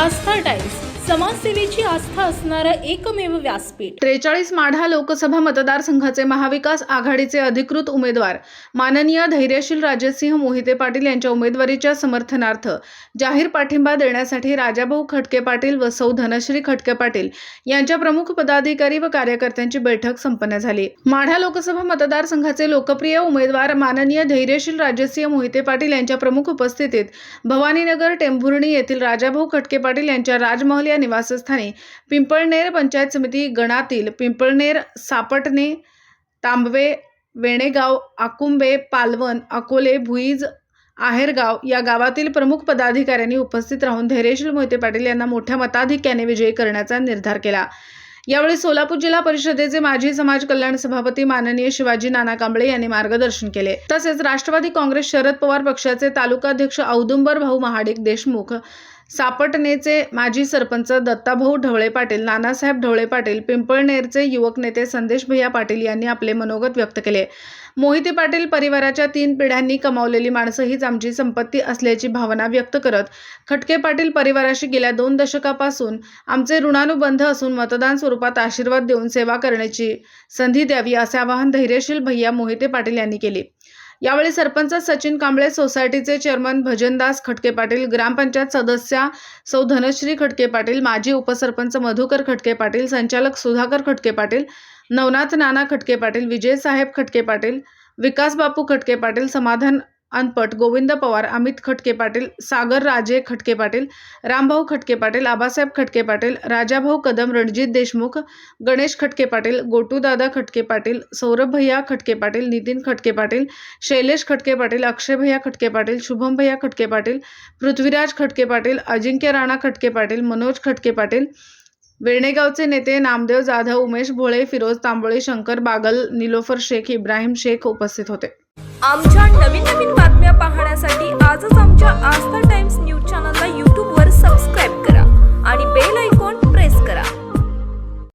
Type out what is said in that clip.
आस्था times समाजसेवेची आस्था असणारं एकमेव व्यासपीठ. त्रेचाळीस माढा लोकसभा मतदारसंघाचे महाविकास आघाडीचे अधिकृत उमेदवार माननीय धैर्यशील राजसिंह मोहिते पाटील यांच्या उमेदवारीच्या समर्थनार्थ जाहीर पाठिंबा देण्यासाठी राजाभाऊ खटके पाटील व सौ धनश्री खटके पाटील यांच्या प्रमुख पदाधिकारी व कार्यकर्त्यांची बैठक संपन्न झाली. माढा लोकसभा मतदारसंघाचे लोकप्रिय उमेदवार माननीय धैर्यशील राजसिंह मोहिते पाटील यांच्या प्रमुख उपस्थितीत भवानीनगर टेंभुर्णी येथील राजाभाऊ खटके पाटील यांच्या राजमहल या निवासस्थानी पिंपळनेर पंचायत समिती गणातील पिंपळनेर सापटणे तांबवे वेणेगाव आकुंबे पालवन अकोले भुईज आहेरगाव या गावातील प्रमुख पदाधिकाऱ्यांनी उपस्थित राहून धैर्यशील मोहिते पाटील यांना मोठ्या मताधिक्याने विजयी करण्याचा निर्धार केला. यावेळी सोलापूर जिल्हा परिषदेचे माजी समाज कल्याण सभापती माननीय शिवाजी नाना कांबळे यांनी मार्गदर्शन केले. तसेच राष्ट्रवादी काँग्रेस शरद पवार पक्षाचे तालुकाध्यक्ष औदुंबर भाऊ महाडिक देशमुख सापटनेचे माजी सरपंच दत्ताभाऊ ढवळे पाटील नानासाहेब ढवळे पाटील पिंपळनेरचे युवक नेते संदेश भैया पाटील यांनी आपले मनोगत व्यक्त केले. मोहिते पाटील परिवाराच्या तीन पिढ्यांनी कमावलेली माणसं हीच आमची संपत्ती असल्याची भावना व्यक्त करत खटके पाटील परिवाराशी गेल्या दोन दशकापासून आमचे ऋणानुबंध असून मतदान स्वरूपात आशीर्वाद देऊन सेवा करण्याची संधी द्यावी असे आवाहन धैर्यशील भैया मोहिते पाटील यांनी केले. यावेळी सरपंच सचिन कांबळे सोसायटीचे चेअरमन भजनदास खटके पाटील ग्रामपंचायत सदस्या सौ धनश्री खटके पाटील माजी उपसरपंच मधुकर खटके पाटील संचालक सुधाकर खटके पाटील नवनाथ नाना खटके पाटील विजयसाहेब खटके पाटील विकास बापू खटके पाटील समाधान अनपट गोविंद पवार अमित खटके पाटील सागर राजे खटके पाटील रामभाऊ खटके पाटील आबासाहेब खटके पाटील राजाभाऊ कदम रणजित देशमुख गणेश खटके पाटील गोटूदादा खटके पाटील सौरभ भैया खटके पाटील नितीन खटके पाटील शैलेश खटके पाटील अक्षय भैया खटके पाटील शुभम भैया खटके पाटील पृथ्वीराज खटके पाटील अजिंक्य राणा खटके पाटील मनोज खटके पाटील वेणेगावचे नेते नामदेव जाधव उमेश भोळे फिरोज तांबोळे शंकर बागल निलोफर शेख इब्राहिम शेख उपस्थित होते आमच्या नवीन नवीन बातम्या पाहण्यासाठी आजच आमच्या आस्था टाइम्स न्यूज चॅनलला यू